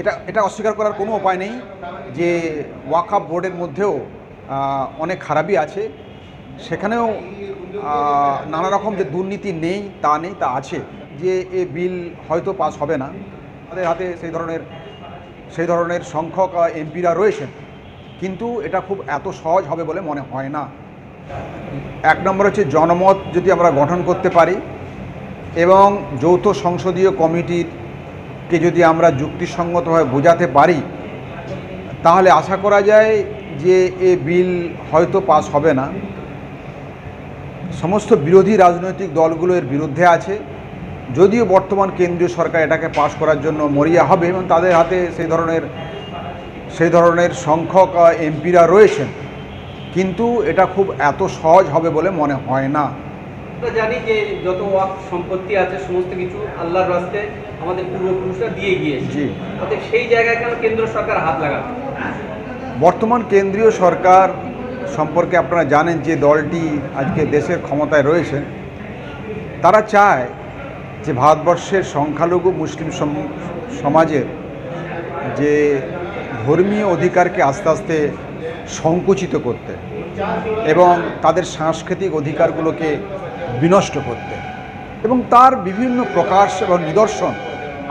এটা এটা অস্বীকার করার কোনো উপায় নেই যে ওয়াকআপ বোর্ডের মধ্যেও অনেক খারাপই আছে। সেখানেও নানা রকম যে দুর্নীতি নেই, তা নেই, তা আছে যে এ বিল হয়তো পাস হবে না। তাদের হাতে সেই ধরনের সেই ধরনের সংখ্যক এমপিরা রয়েছেন। কিন্তু এটা খুব এত সহজ হবে বলে মনে হয় না। এক নম্বর হচ্ছে জনমত যদি আমরা গঠন করতে পারি এবং যৌথ সংসদীয় কমিটিরকে যদি আমরা যুক্তিসঙ্গতভাবে বোঝাতে পারি, তাহলে আশা করা যায় যে এ বিল হয়তো পাস হবে না। সমস্ত বিরোধী রাজনৈতিক দলগুলো এর বিরুদ্ধে আছে। যদিও বর্তমান কেন্দ্রীয় সরকার এটাকে পাশ করার জন্য মরিয়া হবে এবং তাদের হাতে সেই ধরনের সেই ধরনের সংখ্যক এমপিরা রয়েছেন। কিন্তু এটা খুব এত সহজ হবে বলে মনে হয় না। আমরা জানি যে যত ওয়াক সম্পত্তি আছে সমস্ত কিছু আল্লাহর রাস্তে আমাদের পূর্বপুরুষরা দিয়ে গিয়েছে। অতএব সেই জায়গায় কেন কেন্দ্র সরকার হাত লাগাবে? বর্তমান কেন্দ্রীয় সরকার সম্পর্কে আপনারা জানেন যে দলটি আজকে দেশের ক্ষমতায় রয়েছে তারা চায় যে ভারতবর্ষের সংখ্যালঘু মুসলিম সম- সমাজের যে ধর্মীয় অধিকারকে আস্তে আস্তে সংকুচিত করতে এবং তাদের সাংস্কৃতিক অধিকারগুলোকে বিনষ্ট করতে। এবং তার বিভিন্ন প্রকাশ এবং নিদর্শন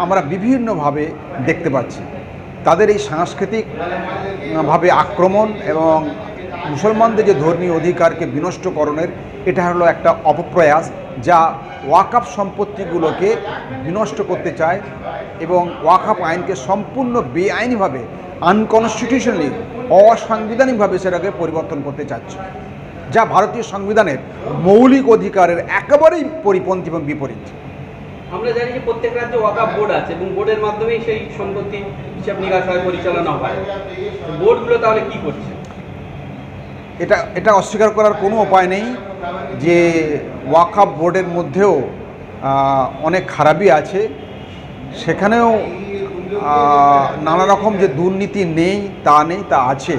আমরা বিভিন্নভাবে দেখতে পাচ্ছি। তাদের এই সাংস্কৃতিক ভাবে আক্রমণ এবং মুসলমানদের যে ধর্মীয় অধিকারকে বিনষ্টকরণের, এটা হলো একটা অপপ্রয়াস যা ওয়াকাপ সম্পত্তিগুলোকে বিনষ্ট করতে চায় এবং ওয়াকাপ আইনকে সম্পূর্ণ বেআইনিভাবে আনকনস্টিটিউশনালি অসাংবিধানিকভাবে সেটাকে পরিবর্তন করতে চাচ্ছে। যা ভারতীয় সংবিধানের মৌলিক অধিকারের একেবারেই পরিপন্থী এবং বিপরীত। আমরা জানি যে প্রত্যেক রাজ্যে ওয়াকাপ বোর্ড আছে এবং বোর্ডের মাধ্যমেই সেই সম্পত্তি হিসাব নিকাশ হয় পরিচালনা হয়। বোর্ডগুলো তাহলে কি করছে? এটা এটা অস্বীকার করার কোনো উপায় নেই যে ওয়াকআপ বোর্ডের মধ্যেও অনেক খারাপই আছে। সেখানেও নানা রকম যে দুর্নীতি নেই তা নেই তা আছে।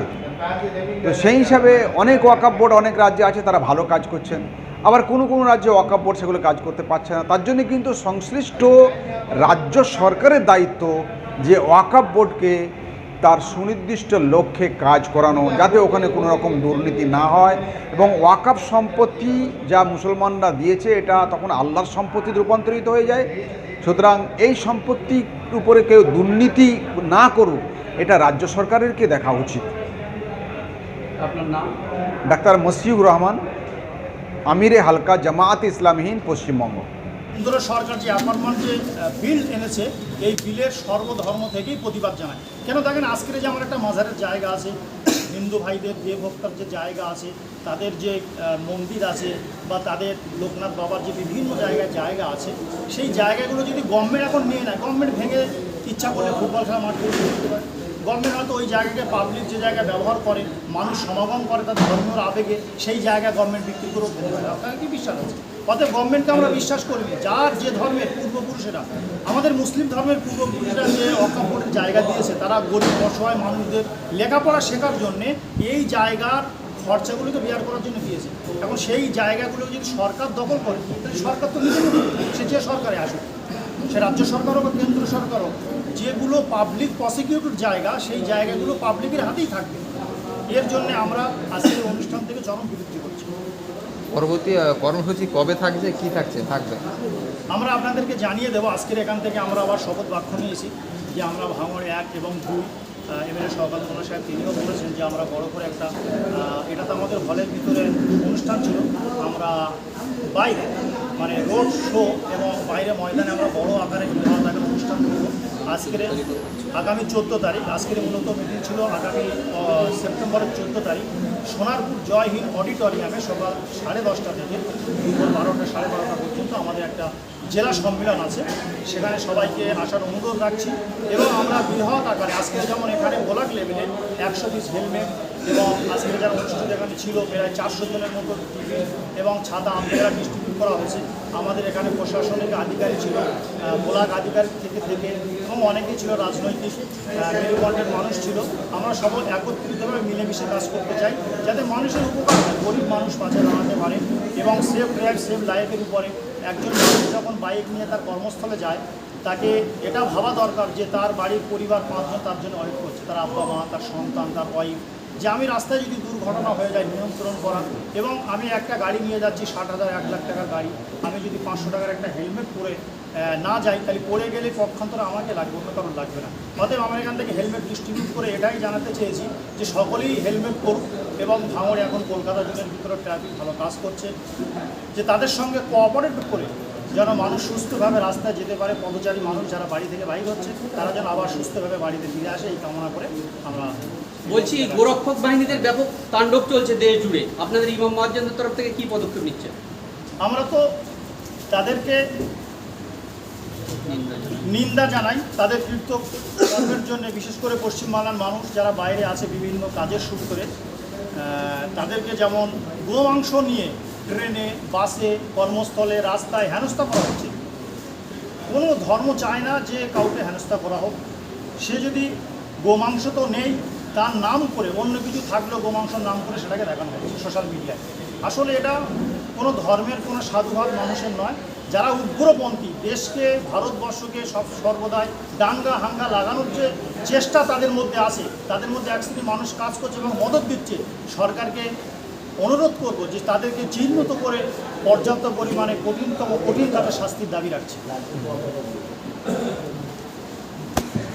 তো সেই হিসাবে অনেক ওয়াকআপ বোর্ড, অনেক রাজ্যে আছে তারা ভালো কাজ করছেন। আবার কোনো কোনো রাজ্যে ওয়াকআপ বোর্ড সেগুলো কাজ করতে পারছে না। তার জন্য কিন্তু সংশ্লিষ্ট রাজ্য সরকারের দায়িত্ব যে ওয়াকআপ বোর্ডকে তার সুনির্দিষ্ট লক্ষ্যে কাজ করানো, যাতে ওখানে কোনো রকম দুর্নীতি না হয় এবং ওয়াকআপ সম্পত্তি যা মুসলমানরা দিয়েছে এটা তখন আল্লাহর সম্পত্তি রূপান্তরিত হয়ে যায়। সুতরাং এই সম্পত্তির উপরে কেউ দুর্নীতি না করুক, এটা রাজ্য সরকারেরকে দেখা উচিত। আপনার নাম? ডাক্তার মসিউর রহমান আমিরে হালকা জামায়াত ইসলামহীন পশ্চিমবঙ্গ। কেন্দ্র সরকার যে অ্যাপার্টমেন্ট যে বিল এনেছে এই বিলের সর্বধর্ম থেকেই প্রতিবাদ জানায়। কেন দেখেন আজকের যে আমার একটা মাজারের জায়গা আছে হিন্দু ভাইদের দেবভক্তার যে জায়গা আছে তাদের যে মন্দির আছে বা তাদের লোকনাথ বাবার যে বিভিন্ন জায়গায় জায়গা আছে সেই জায়গাগুলো যদি গভর্নমেন্ট এখন নিয়ে নেয় গভর্নমেন্ট ভেঙে ইচ্ছা করলে ফুটবল খেলা মাঠ করে দিতে পারে। গভর্নমেন্ট হয়তো ওই জায়গাকে পাবলিক যে জায়গা ব্যবহার করে, মানুষ সমাগম করে, তাদের ধর্মীয় আবেগে সেই জায়গা গভর্নমেন্ট বিক্রি করেও ফেলে দেয় আপনার কি বিশ্বাস আছে? অতএব গভর্নমেন্টকে আমরা বিশ্বাস করিনি যার যে ধর্মের পূর্বপুরুষেরা, আমাদের মুসলিম ধর্মের পূর্বপুরুষরা যে অকাপড়ের জায়গা দিয়েছে, তারা গরিব অসহায় মানুষদের লেখাপড়া শেখার জন্যে এই জায়গার খরচাগুলোকে বেয়ার করার জন্য দিয়েছে। এখন সেই জায়গাগুলো যদি সরকার দখল করে, তাহলে সরকার তো নিজে সে যে সরকারে আসুক। সে রাজ্য সরকার হোক বা কেন্দ্র সরকার হোক যেগুলো পাবলিক প্রসিকিউটর জায়গা সেই জায়গাগুলো পাবলিকের হাতেই থাকবে। এর জন্য আমরা আজকের অনুষ্ঠান থেকে চরম বিরক্তি করছি। পরবর্তী কর্মসূচি কবে থাকছে কি থাকছে থাকবে? আমরা আপনাদেরকে জানিয়ে দেবো আজকের এখান থেকে আমরা আবার শপথ বাক্য নিয়েছি যে আমরা ভাঙড় এক এবং দুই এমএলএ সহকাল কুমার সাহেব, তিনিও বলেছেন যে আমরা বড় করে একটা এটা তো আমাদের হলের ভিতরে অনুষ্ঠান ছিল। আমরা বাইরে মানে রোড শো এবং বাইরে ময়দানে আমরা বড় আকারে কিন্তু অনুষ্ঠান করব। আজকের আগামী চোদ্দ তারিখ, আজকের মূলত মিটিং ছিল আগামী সেপ্টেম্বরের চোদ্দ তারিখ। সোনারপুর জয় হিন্দ অডিটোরিয়ামে সকাল সাড়ে দশটা থেকে দুপুর বারোটা, সাড়ে বারোটা পর্যন্ত আমাদের একটা জেলা সম্মেলন আছে। সেখানে সবাইকে আসার অনুরোধ রাখছি এবং আমরা বৃহৎ আকারে, আজকে যেমন এখানে ব্লক লেভেলে একশো পিস হেলমেট এবং আজকে যারা অনুষ্ঠিত এখানে ছিল, প্রায় চারশো জনের মতো টিফিন এবং ছাতা আমতেরা ডিস্ট্রিবিউট করা হয়েছে। আমাদের এখানে প্রশাসনিক আধিকারিক ছিল ব্লক আধিকারিক থেকে থেকে এবং অনেকেই ছিল রাজনৈতিক আহ, মেরুকণ্ডের মানুষ ছিল। আমরা সবাই একত্রিতভাবে মিলেমিশে কাজ করতে চাই যাতে মানুষের উপকার গরিব মানুষ পাশে দাঁড়াতে পারে এবং সেফ ড্রাইভ সেফ লাইফের উপরে একজন মানুষ যখন বাইক নিয়ে তার কর্মস্থলে যায় তাকে এটা ভাবা দরকার যে তার বাড়ির পরিবার পাঁচজন তার জন্য ওয়েট করছে। তার আব্বা মা তার সন্তান তার ওয়াইফ যে আমি রাস্তায় যদি দুর্ঘটনা হয়ে যায় নিয়ন্ত্রণ করা, এবং আমি একটা গাড়ি নিয়ে যাচ্ছি, ষাট হাজার, এক লাখ টাকার গাড়ি, আমি যদি পাঁচশো টাকার একটা হেলমেট পরে না যাই, তাহলে পড়ে গেলে পক্ষান্তরে আমাকে লাগবে, অন্য কারণ লাগবে না। অতএব আমরা এখান থেকে হেলমেট ডিস্ট্রিবিউট করে এটাই জানাতে চেয়েছি যে সকলেই হেলমেট করুক এবং ভাঙড়ে এখন কলকাতা জুনের ভিতরে ট্রাফিক ভালো কাজ করছে, যে তাদের সঙ্গে কোঅপারেট করে যেন মানুষ সুস্থভাবে রাস্তায় যেতে পারে পদচারী মানুষ যারা বাড়ি থেকে বাইর হচ্ছে, তারা যেন আবার সুস্থভাবে বাড়িতে ফিরে আসে, এই কামনা করে আমরা বলছি গোরক্ষক বাহিনীদের ব্যাপক তাণ্ডব চলছে দেশ জুড়ে। আপনাদের ইমাম মহাজ্জানদের তরফ থেকে কি পদক্ষেপ নিচ্ছেন? আমরা তো তাদেরকে নিন্দা জানাই তাদের কৃত্য জন্য বিশেষ করে পশ্চিমবাংলার মানুষ যারা বাইরে আছে বিভিন্ন কাজের সূত্রে আহ, তাদেরকে যেমন গোমাংস নিয়ে ট্রেনে বাসে কর্মস্থলে রাস্তায় হেনস্থা করা হচ্ছে কোনো ধর্ম চায় না যে কাউকে হেনস্থা করা হোক। সে যদি গোমাংস তো নেই তার নাম করে, অন্য কিছু থাকলেও গোমাংসর নাম করে সেটাকে দেখানো হচ্ছে সোশ্যাল মিডিয়ায় আসলে এটা কোনো ধর্মের, কোনো সাধুভাব মানুষের নয়। যারা উগ্রপন্থী, দেশকে, ভারতবর্ষকে সব সর্বদাই দাঙ্গা, হাঙ্গা লাগানোর যে চেষ্টা তাদের মধ্যে আছে, তাদের মধ্যে এক শ্রেণির মানুষ কাজ করছে এবং মদত দিচ্ছে, সরকারকে অনুরোধ করব যে তাদেরকে চিহ্নিত করে পর্যাপ্ত পরিমাণে কঠিনতম, কঠিন তাদের শাস্তির দাবি রাখছে।